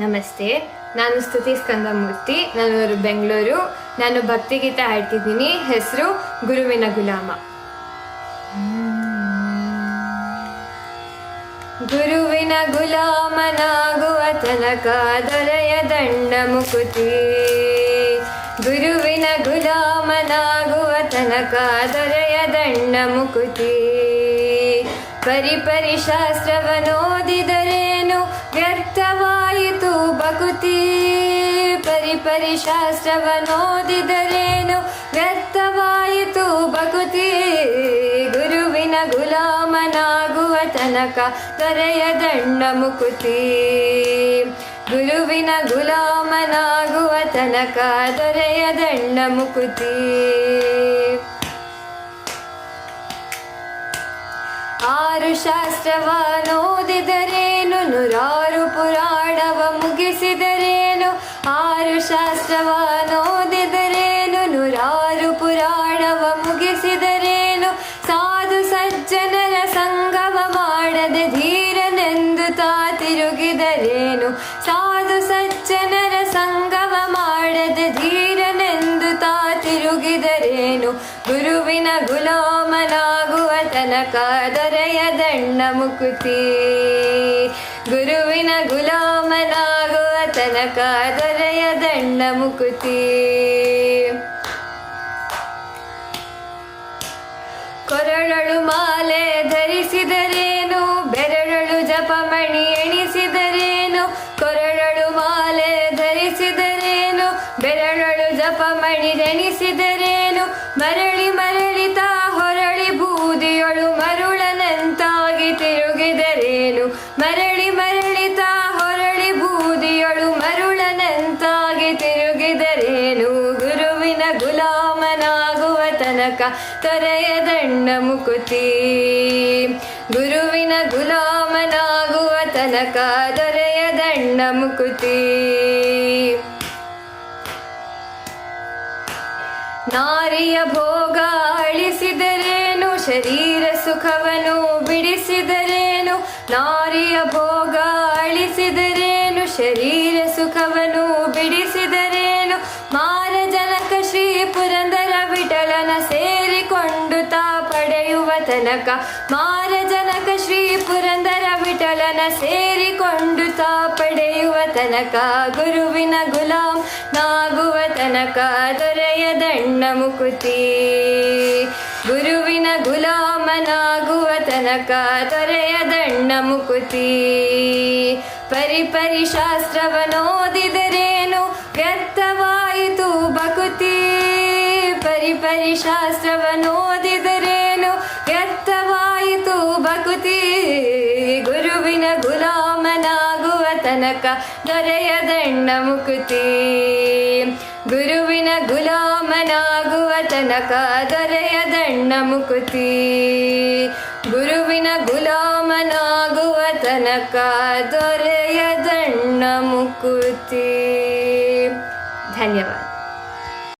ನಮಸ್ತೆ. ನಾನು ಸ್ತುತಿ ಸ್ಕಂದಮೂರ್ತಿ. ನಾನು ಬೆಂಗಳೂರು. ನಾನು ಭಕ್ತಿಗೀತ ಹಾಡ್ತಿದ್ದೀನಿ. ಹೆಸರು ಗುರುವಿನ ಗುಲಾಮ. ಗುರುವಿನ ಗುಲಾಮನಾಗುವ ತನಕ ದೊರೆಯ ದಂಡ ಮುಕುತಿ. ಗುರುವಿನ ಗುಲಾಮನಾಗುವ ತನಕ ದೊರೆಯ ದಂಡ ಮುಕುತಿ. ಪರಿ ಪರಿ ಶಾಸ್ತ್ರವನೋದಿದರೇನು ವ್ಯರ್ಥವಾಯಿತು ಬಕುತಿ ಪರಿ ಪರಿ ಶಾಸ್ತ್ರವನೋದಿದರೇನು? ವ್ಯರ್ಥವಾಯಿತು ಭಕುತಿ ಗುರುವಿನ ಗುಲಾಮನಾಗುವ ತನಕ ದೊರೆಯ ದಂಡ ಮುಕುತಿ. ಗುರುವಿನ ಗುಲಾಮನಾಗುವ ತನಕ ದೊರೆಯ ದಂಡ ಮುಕುತಿ. ಆರು ಶಾಸ್ತ್ರವನೋದಿದರೇನು? ನೂರಾರು ಗುರುವಿನ ಗುಲಾಮನಾಗುವ ತನಕ ದೊರೆಯ ದಣ್ಣ ಮುಕುತಿ. ಗುರುವಿನ ಗುಲಾಮನಾಗುವ ತನಕ ದೊರೆಯ ದಣ್ಣ ಮುಕುತಿ. ಕೊರಳಳು ಮಾಲೆ ಧರಿಸಿದರೇನು? ಬೆರಳಳು ಜಪಮಣಿ ಎಣಿಸಿದರೇನು? ಕೊರಳಳು ಮಾಲೆ ಧರಿಸಿದರೇನು? ಬೆರಳಳು ಜಪಮಣಿ ಎಣಿಸಿದರೇನು? ಮರಳಿ ಮರಳಿ ಬೂದಿಯೊಳು ಮರುಳನಂತಾಗಿ ತಿರುಗಿದರೇನು? ಮರಳಿ ಮರಳಿ ತಾ ಹೊರಳಿ ಬೂದಿಯೊಳು ಮರುಳನಂತಾಗಿ ತಿರುಗಿದರೇನು? ಗುರುವಿನ ಗುಲಾಮನಾಗುವ ತನಕ ತೊರೆಯ ದಂಡ ಮುಕುತಿ. ಗುರುವಿನ ಗುಲಾಮನಾಗುವ ತನಕ ದೊರೆಯ ದಂಡ ಮುಕುತಿ. ನಾರಿಯ ಭೋಗ ಅಳಿಸಿದರೇನು ಶರೀರ ಸುಖವನು ಬಿಡಿಸಿದರೇನು? ನಾರಿಯ ಭೋಗ ಅಳಿಸಿದರೇನು? ಶರೀರ ಸುಖವನು ಬಿಡಿಸಿದರೇನು? ತನಕ ಮಾರ ಜನಕ ಶ್ರೀ ಪುರಂದರ ವಿಠಲನ ಸೇರಿಕೊಂಡು ತಾ ಪಡೆಯುವ ತನಕ ಗುರುವಿನ ಗುಲಾಂ ನಾಗುವ ತನಕ ದೊರೆಯ ದಣ್ಣ ಮುಕುತಿ. ಗುರುವಿನ ಗುಲಾಮನಾಗುವ ತನಕ ದೊರೆಯ ದಣ್ಣ ಮುಕುತಿ. ಪರಿ ಪರಿ ಶಾಸ್ತ್ರವನೋದಿದರೇನು ವ್ಯರ್ಥವಾಯಿತು ಬಕುತಿ ಪರಿ ಶಾಸ್ತ್ರವನೋದಿದರೇನು ವ್ಯರ್ಥವಾಯಿತು ಗುರುವಿನ ಗುಲಾಮನಾಗುವ ತನಕ ದೊರೆಯ ದಂಡ ಮುಕುತಿ. ಗುರುವಿನ ಗುಲಾಮನಾಗುವ ತನಕ ದೊರೆಯ ದಣ್ಣ ಮುಕುತಿ. ಗುರುವಿನ ಗುಲಾಮನಾಗುವ ತನಕ ದೊರೆಯ ದಣ್ಣ ಮುಕುತಿ. ಧನ್ಯವಾದ.